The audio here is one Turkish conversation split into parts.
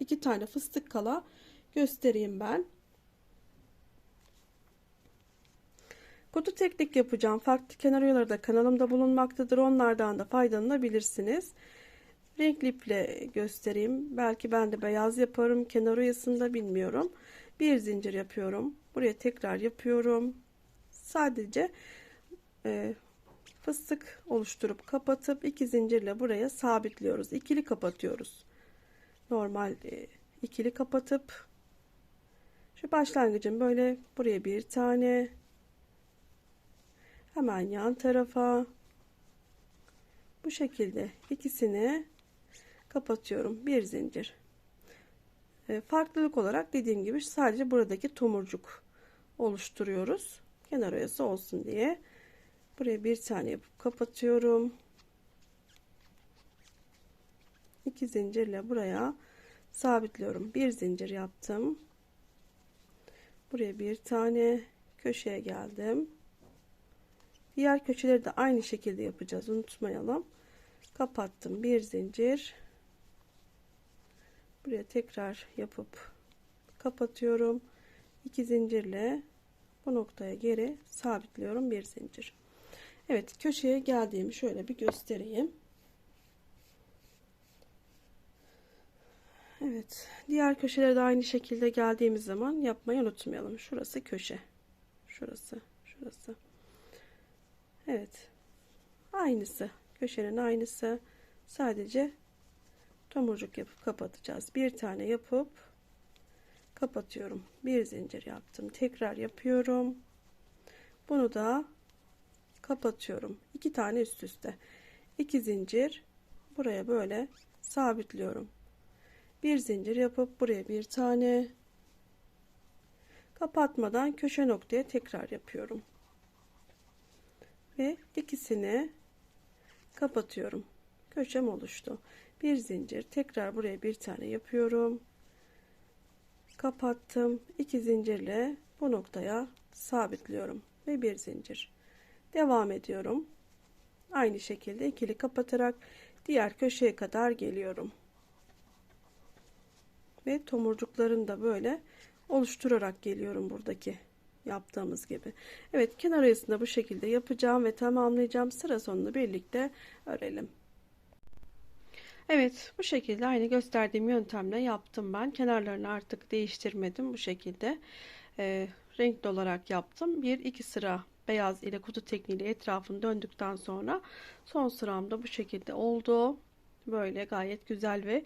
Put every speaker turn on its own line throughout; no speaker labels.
iki tane fıstık kala göstereyim ben. Kutu teknik yapacağım. Farklı kenar oyaları da kanalımda bulunmaktadır. Onlardan da faydalanabilirsiniz. Renkli iple göstereyim. Belki ben de beyaz yaparım. Kenar oyasında bilmiyorum. Bir zincir yapıyorum. Buraya tekrar yapıyorum. Sadece e, fıstık oluşturup kapatıp iki zincirle buraya sabitliyoruz. İkili kapatıyoruz. Normal e, ikili kapatıp şu başlangıcın böyle buraya bir tane hemen yan tarafa bu şekilde ikisini kapatıyorum. Bir zincir. E, farklılık olarak dediğim gibi sadece buradaki tomurcuk oluşturuyoruz. Kenar oyası olsun diye. Buraya bir tane yapıp kapatıyorum. İki zincirle buraya sabitliyorum. Bir zincir yaptım. Buraya bir tane köşeye geldim. Diğer köşeleri de aynı şekilde yapacağız. Unutmayalım. Kapattım. Bir zincir. Buraya tekrar yapıp kapatıyorum. İki zincirle bu noktaya geri sabitliyorum. Bir zincir. Evet köşeye geldiğimi şöyle bir göstereyim. Evet diğer köşelere de aynı şekilde geldiğimiz zaman yapmayı unutmayalım. Şurası köşe. Şurası. Şurası. Evet. Aynısı. Köşenin aynısı. Sadece tomurcuk yapıp kapatacağız. Bir tane yapıp kapatıyorum. Bir zincir yaptım. Tekrar yapıyorum. Bunu da kapatıyorum. İki tane üst üste. İki zincir buraya böyle sabitliyorum. Bir zincir yapıp buraya bir tane kapatmadan köşe noktaya tekrar yapıyorum. Ve ikisini kapatıyorum. Köşem oluştu. Bir zincir tekrar buraya bir tane yapıyorum. Kapattım. İki zincirle bu noktaya sabitliyorum ve bir zincir. Devam ediyorum. Aynı şekilde ikili kapatarak diğer köşeye kadar geliyorum. Ve tomurcuklarını da böyle oluşturarak geliyorum buradaki yaptığımız gibi. Evet kenar arasında bu şekilde yapacağım ve tamamlayacağım. Sıra sonunu birlikte örelim. Evet bu şekilde aynı gösterdiğim yöntemle yaptım ben. Kenarlarını artık değiştirmedim bu şekilde. E, renkli olarak yaptım. Bir iki sıra beyaz ile kutu tekniğiyle etrafını döndükten sonra son sıramda bu şekilde oldu. Böyle gayet güzel ve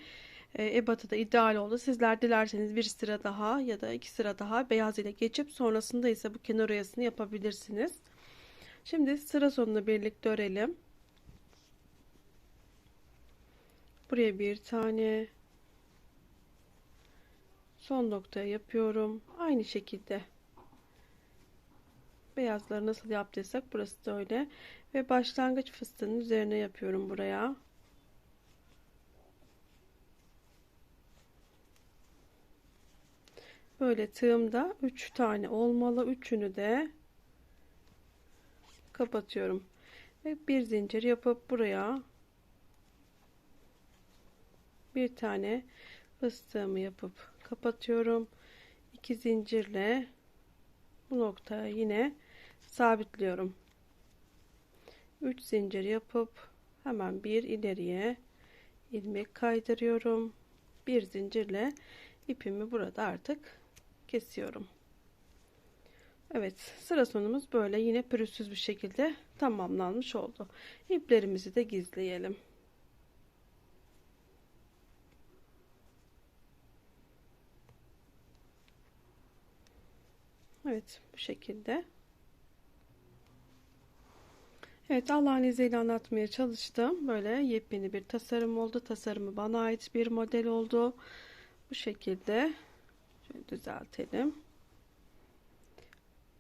ebatı da ideal oldu. Sizler dilerseniz bir sıra daha ya da iki sıra daha beyaz ile geçip sonrasında ise bu kenar oyasını yapabilirsiniz. Şimdi sıra sonunu birlikte örelim. Buraya bir tane son noktaya yapıyorum. Aynı şekilde beyazları nasıl yaptıysak burası da öyle ve başlangıç fıstığının üzerine yapıyorum buraya. Böyle tığımda 3 tane olmalı. Üçünü de kapatıyorum. Ve bir zincir yapıp buraya bir tane fıstığımı yapıp kapatıyorum. İki zincirle bu noktaya yine sabitliyorum. 3 zincir yapıp hemen bir ileriye ilmek kaydırıyorum. Bir zincirle ipimi burada artık kesiyorum. Evet sıra sonumuz böyle yine pürüzsüz bir şekilde tamamlanmış oldu. İplerimizi de gizleyelim. Evet bu şekilde. Evet Allah'ın izniyle anlatmaya çalıştım. Böyle yepyeni bir tasarım oldu. Tasarımı bana ait bir model oldu. Bu şekilde düzeltelim.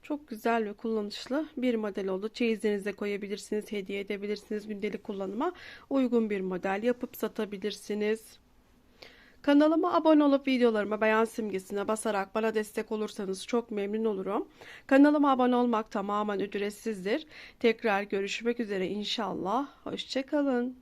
Çok güzel ve kullanışlı bir model oldu. Çeyizlerinize koyabilirsiniz, hediye edebilirsiniz. Gündelik kullanıma uygun bir model yapıp satabilirsiniz. Kanalıma abone olup videolarıma beğen simgesine basarak bana destek olursanız çok memnun olurum. Kanalıma abone olmak tamamen ücretsizdir. Tekrar görüşmek üzere inşallah. Hoşçakalın.